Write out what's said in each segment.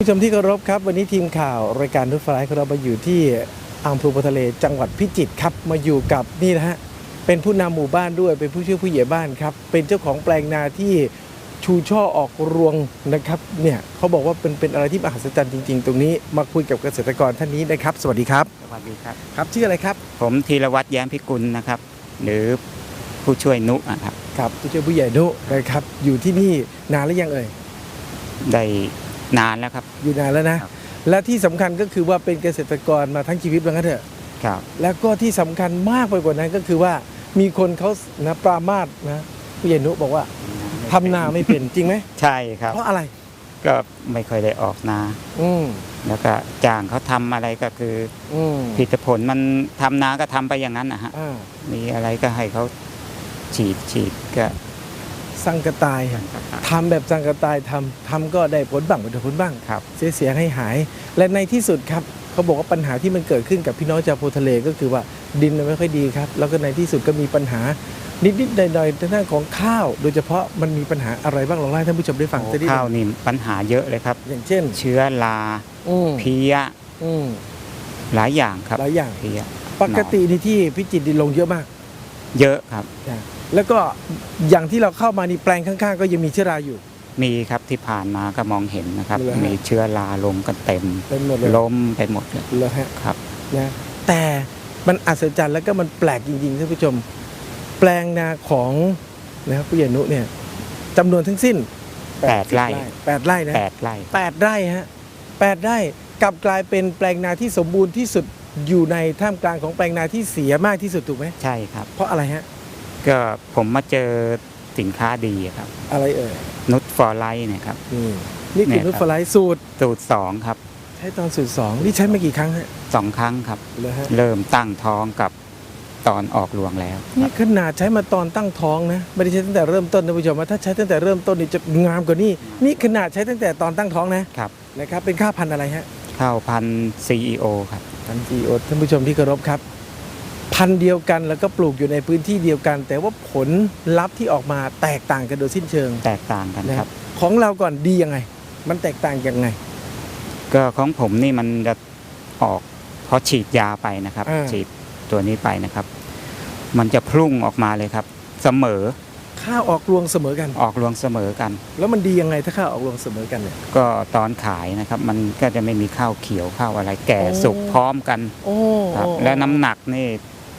ผู้ชมที่เคารพครับวันนี้ทีมข่าวรายการทุกฟลายของเรามาอยู่ที่อำเภอโพธิ์ทะเลจังหวัดพิจิตรครับมาอยู่กับนี่นะฮะเป็นผู้นำหมู่บ้านด้วยเป็นผู้ช่วยผู้ใหญ่บ้านครับเป็นเจ้าของแปลงนาที่ชูช่อออกรวงนะครับเนี่ยเขาบอกว่าเป็นเป็นอะไรที่มหัศจรรย์จริง ๆ ตรงนี้มาคุยกับเกษตรกรท่านนี้นะครับ สวัสดีครับสวัสดีครับครับชื่ออะไรครับ ผมธีรวัตรแย้มพิกุลนะครับ หรือผู้ช่วยนุอะครับครับผู้ช่วยผู้ใหญ่นุนะครับอยู่ที่นี่นานหรือยังเอ่ยได้ นานแล้วครับ อยู่นานแล้วนะครับและที่สำคัญก็คือว่าเป็นเกษตรกรมาทั้งชีวิตว่างั้นเถอะครับแล้วก็ที่สำคัญมากไปกว่านั้นก็คือว่ามีคนเขานะปรามาสนะผู้ใหญ่นุบอกว่าทำนาไม่เป็นจริงไหมใช่ครับ เพราะอะไรก็ไม่ค่อยได้ออกนา อืมแล้วก็จ้างเขาทำอะไรก็คืออืมผลิตผลมันทำนาก็ทำไปอย่างนั้นนะฮะอ่ามีอะไรก็ให้เขาฉีดฉีดก็ สังกะตายอะทำแบบสังกะตายทำทำก็ได้ผลบ้างไม่ได้ผลบ้างครับเสียเสียให้หาย และในที่สุดครับเขาบอกว่าปัญหาที่มันเกิดขึ้นกับพี่น้องชาวโพธิ์ทะเลก็คือว่าดินมันไม่ค่อยดีครับ แล้วก็ในที่สุดก็มีปัญหานิดๆหน่อยๆทางด้านของข้าว โดยเฉพาะมันมีปัญหาอะไรบ้างลองเล่าให้ท่านผู้ชมได้ฟังจะได้ข้าวนี่ปัญหาเยอะเลยครับ อย่างเช่น เชื้อราอืมเพี้ยอืมหลายอย่างครับหลายอย่างเพี้ยปกติในที่พิจิตรดินลงเยอะมาก เยอะครับนะ แล้วก็อย่างที่เราเข้ามานี่แปลงข้างๆ ก็ยังมีเชื้อราอยู่ มีครับที่ผ่านมาก็มองเห็นนะครับ เหรอฮะมีเชื้อราลงกันเต็มเป็นหมดเลย ล้มไปหมดเลยเลยฮะครับ นะแต่มันอัศจรรย์แล้วก็มันแปลกจริงๆท่านผู้ชม แปลงนาของนะครับผู้ใหญ่นุเนี่ยจำนวนทั้งสิ้นแปดไร่ แปดไร่นะ แปดไร่แปดไร่ฮะแปดไร่กลับกลายเป็นแปลงนาที่สมบูรณ์ที่สุดอยู่ในท่ามกลางของแปลงนาที่เสียมากที่สุดถูกไหมใช่ครับ เพราะอะไรฮะ ก็ผมมาเจอสินค้าดีครับ อะไรเอ่ยนุชฟอร์ไลท์เนี่ยครับนี่นี่คือเนี่ยนุชครับฟลายสูตรสูตรสองครับ ใช้ตอนสูตรสองนี่ใช้มากี่ครั้งฮะสองครั้งครับเลยฮะเริ่มตั้งท้องกับตอนออกรวงแล้วคนี่รับขนาดใช้มาตอนตั้งท้องนะไม่ได้ใช้ตั้งแต่เริ่มต้นนะผู้ชมว่าถ้าใช้ตั้งแต่เริ่มต้นนี่จะงามกว่านี้นี่ขนาดใช้ตั้งแต่ตอนตั้งท้องนะครับนะครับเป็นข้าวพันธุ์อะไรฮะข้าวพันธุ์ CEO ครับพันธุ์จีโอท่านผู้ชมที่เคารพครับ พันธุ์เดียวกันแล้วก็ปลูกอยู่ในพื้นที่เดียวกัน แต่ว่าผลลัพธ์ที่ออกมาแตกต่างกันโดยสิ้นเชิงแตกต่างกันนะคครัรับบของเราก่อนดียังไง มันแตกต่างยังไง ก็ของผมนี่มันจะออกพอฉีดยาไปนะครับ อ่า ฉีดตัวนี้ไปนะครับ มันจะพุ่งออกมาเลยครับ เสมอข้าวออกรวงเสมอกัน ออกรวงเสมอกัน แล้วมันดียังไงถ้าข้าวออกรวงเสมอกันเนี่ย ก็ตอนขายนะครับ มันก็จะไม่มีข้าวเขียวข้าวอะไรแก่โอ้สุกพร้อมกันโอ้ครับโอ้และน้ำหนักนี่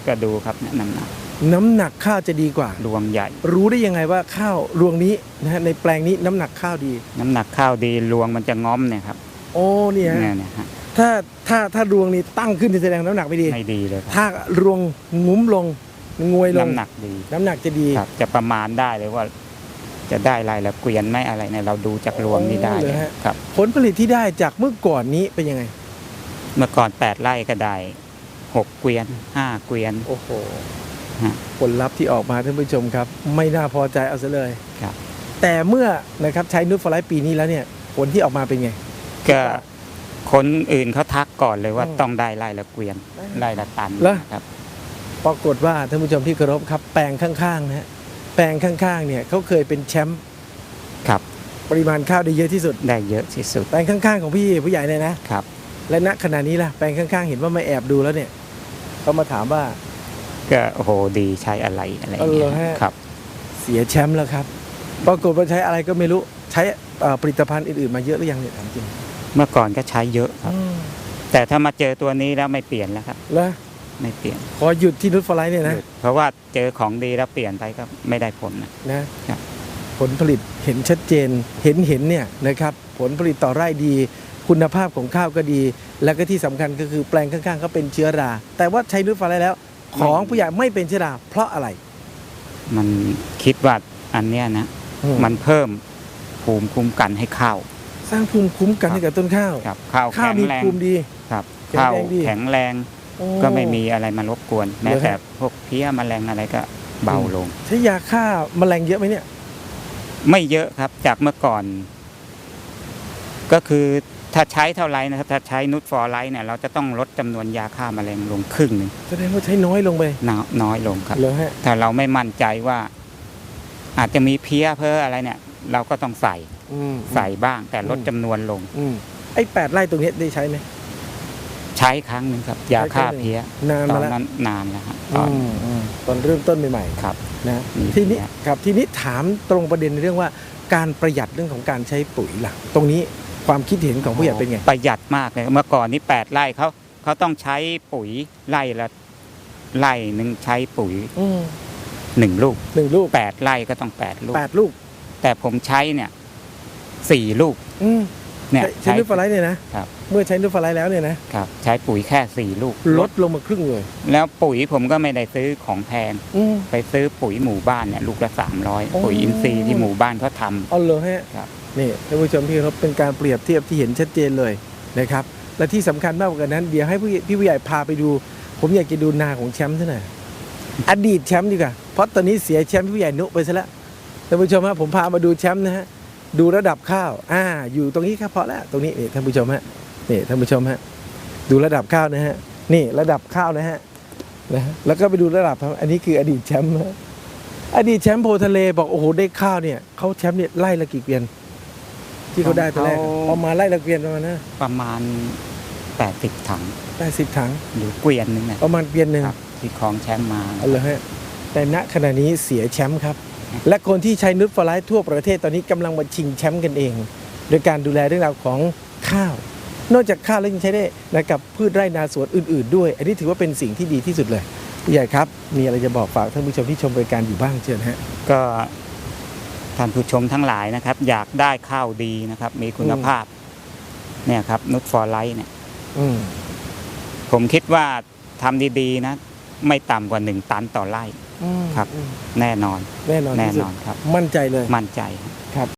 ก็ดูครับเนี่ยน้ำหนักน้ำหนักข้าวจะดีกว่า รวงใหญ่ รู้ได้ยังไงว่าข้าวรวงนี้นะฮะในแปลงนี้น้ำหนักข้าวดี น้ำหนักข้าวดีรวงมันจะง้อมเนี่ยครับโอ้เนี่ยเนี่ยเนี่ยฮะถ้าถ้าถ้ารวงนี้ตั้งขึ้นแสดงน้ำหนักไม่ดี ไม่ดีเลยครับถ้ารวงงุ้มลงงวยลงน้ำหนักดีน้ำหนักจะดีครับจะประมาณได้เลยว่า จะได้รายละเกวียนไหมอะไรเนี่ยเราดูจากรวงนี้ได้โอ้เลเลยยฮะครับ ผลผลิตที่ได้จากเมื่อก่อนนี้เป็นยังไง เมื่อก่อนแปดไร่ก็ได้ หกเกวียนห้าเกวียน โอ้โหฮะ ผลลัพธ์ที่ออกมาท่านผู้ชมครับ ไม่น่าพอใจเอาซะเลยครับ แต่เมื่อนะครับใช้นูตฟลายปีนี้แล้วเนี่ยผลที่ออกมาเป็นไง ก็คนอื่นเขาทักก่อนเลยว่าอืมต้องได้ไร่ละเกวียนไร่ละตันเหรอ ครับ ปรากฏว่าท่านผู้ชมที่เคารพครับแปลงข้างๆนะฮะแปลงข้างๆเนี่ยเขาเคยเป็นแชมป์ครับ ปริมาณข้าวได้เยอะที่สุด ได้เยอะที่สุดแปลงข้างๆของพี่ผู้ใหญ่เลยนะครับ และณขณะนี้ล่ะแปลงข้างๆ เห็นว่ามาแอบดูแล้วเนี่ย เขามาถามว่า ก็โอ้โหดีใช้อะไรอะไรอย่างเงี้เออฮะยครับ เสียแชมป์แล้วครับปรากฏว่าใช้อะไรก็ไม่รู้ใช้เอ่อผลิตภัณฑ์อื่นๆมาเยอะหรือยังเนี่ยถามจริง เมื่อก่อนก็ใช้เยอะครับ แต่ถ้ามาเจอตัวนี้แล้วไม่เปลี่ยนแล้วครับแล้วไม่เปลี่ยนพอหยุดที่นุชฟลายเนี่ยนะหยุดเพราะว่าเจอของดีแล้วเปลี่ยนไปก็ไม่ได้ผลนะนะครับผลผลิตเห็นชัดเจนเห็นเห็นเนี่ยนะครับ ผลผลิตต่อไร่ดี คุณภาพของข้าวก็ดี แล้วก็ที่สำคัญก็คือแปลงข้างๆเขาเป็นเชื้อรา แต่ว่าใช้นุชฟลายแล้ว ของผู้ใหญ่ไม่เป็นเชื้อรา เพราะอะไร มันคิดว่าอันเนี้ยนะ มันเพิ่มภูมิคุ้มกันให้ข้าว สร้างภูมิคุ้มกันให้กับต้นข้าวครับข้าวข้าวแข็งมีแรงภูมิดีครับแข็งข้าวแรงดีแข็งแรงโอ้ก็ไม่มีอะไรมารบกวน แม้เหรอฮะแต่พวกเพี้ยแมลงอะไรก็เบาลงใช้ยาฆ่าแมลงเยอะไหมเนี่ย ไม่เยอะครับ จากเมื่อก่อน ก็คือ ถ้าใช้เท่าไรนะครับถ้าใช้นุชฟอร์ไลท์เนี่ยเราจะต้องลดจำนวนยาฆ่าแมลงลงครึ่งหนึ่งแสดงว่าใช้น้อยลงไปน้อยน้อยลงครับเหรอฮะถ้าเราไม่มั่นใจว่า อาจจะมีเพี้ยเพ้ออะไรเนี่ย เราก็ต้องใส่อืมใส่บ้างแต่ลดอืมจำนวนลงอืมไอ้แปดไร่ตรงเนี้ยได้ใช้ไหมใช้ครั้งหนึ่งครับ ยาฆ่าเพี้ยนานตอมานแล้วนั้นนานแล้วครับตอนอืมอืมตอนเริ่มต้นใหม่ครับๆนะมีทีนี้เพี้ยครับทีนี้ถามตรงประเด็นในเรื่องว่าการประหยัดเรื่องของการใช้ปุ๋ยล่ะตรงนี้ ความคิดเห็นของผู้ใหญ่เป็นไง ประหยัดมากเลยเมื่อก่อนนี่แปดไร่เขาเขาต้องใช้ปุ๋ยไร่ละไร่หนึ่งใช้ปุ๋ยอืมหนึ่งลูกหนึ่งลูกแปดไร่ก็ต้องแปดลูก แปดลูกแต่ผมใช้เนี่ยสี่ลูก อืม เนี่ยใช้นูตฟลายเนี่ยนะครับ เมื่อใช้นูตฟลายแล้วเนี่ยนะครับ ใช้ปุ๋ยแค่สี่ลูกลดลงมาครึ่งเลย แล้วปุ๋ยผมก็ไม่ได้ซื้อของแพง อืม ไปซื้อปุ๋ยหมู่บ้านเนี่ยลูกละสามร้อยโอ้ ปุ๋ยอินทรีย์ที่หมู่บ้านเขาทำเอาเลยฮะครับนี่ท่านผู้ชมที่เคารพเป็นการเปรียบเทียบที่เห็นชัดเจนเลยนะครับ และที่สำคัญมากกว่านั้น เดี๋ยวให้ผู้พี่ผู้ใหญ่พาไปดู ผมอยากจะดูนาของแชมป์ซะหน่อยอดีตแชมป์ดีกว่าเพราะตอนนี้เสียแชมป์พี่ผู้ใหญ่นุไปซะแล้วท่านผู้ชมฮะผมพามาดูแชมป์นะฮะ ดูระดับข้าว อ่า อยู่ตรงนี้ครับพอแล้ว ตรงนี้นี่ท่านผู้ชมฮะ นี่ท่านผู้ชมฮะ ดูระดับข้าวนะฮะ นี่ระดับข้าวนะฮะ นะฮะแล้วก็ไปดูระดับครับ อันนี้คืออดีตแชมป์ฮะอดีตแชมป์โพทะเลบอกโอ้โหได้ข้าวเนี่ยเขาแชมป์เนี่ยไล่ละกี่เกวียน ที่เขาได้ตอนแรกเขา ประมาณไล่ละเกวียนประมาณนะประมาณแปดสิบถังแปดสิบถัง หรือเกวียนหนึงนะประมาณเกวียนหนึ่งครับที่คลองแชมป์มา เอาเลยฮะแต่ณขณะนี้เสียแชมป์ครับ และคนที่ใช้นุชฟลายทั่วประเทศตอนนี้กำลังมาชิงแชมป์กันเอง โดยการดูแลเรื่องราวของข้าว นอกจากข้าวแล้วยังใช้ได้นะกับพืชไร่นาสวนอื่น ๆ ด้วย อันนี้ถือว่าเป็นสิ่งที่ดีที่สุดเลยผู้ใหญ่ครับ มีอะไรจะบอกฝากท่านผู้ชมที่ชมรายการอยู่บ้างเชิญฮะก็ท่านผู้ชมทั้งหลายนะครับ อยากได้ข้าวดีนะครับ มีคุณอืมภาพ เนี่ยครับนุชฟอร์ไลท์เนี่ยอืมผมคิดว่าทำดีๆนะ ไม่ต่ำกว่าหนึ่งตันต่อไร่อืมครับอืมแน่นอนแน่นอนแน่ที่สุนดอนครับ มั่นใจเลย มั่นใจ ครับ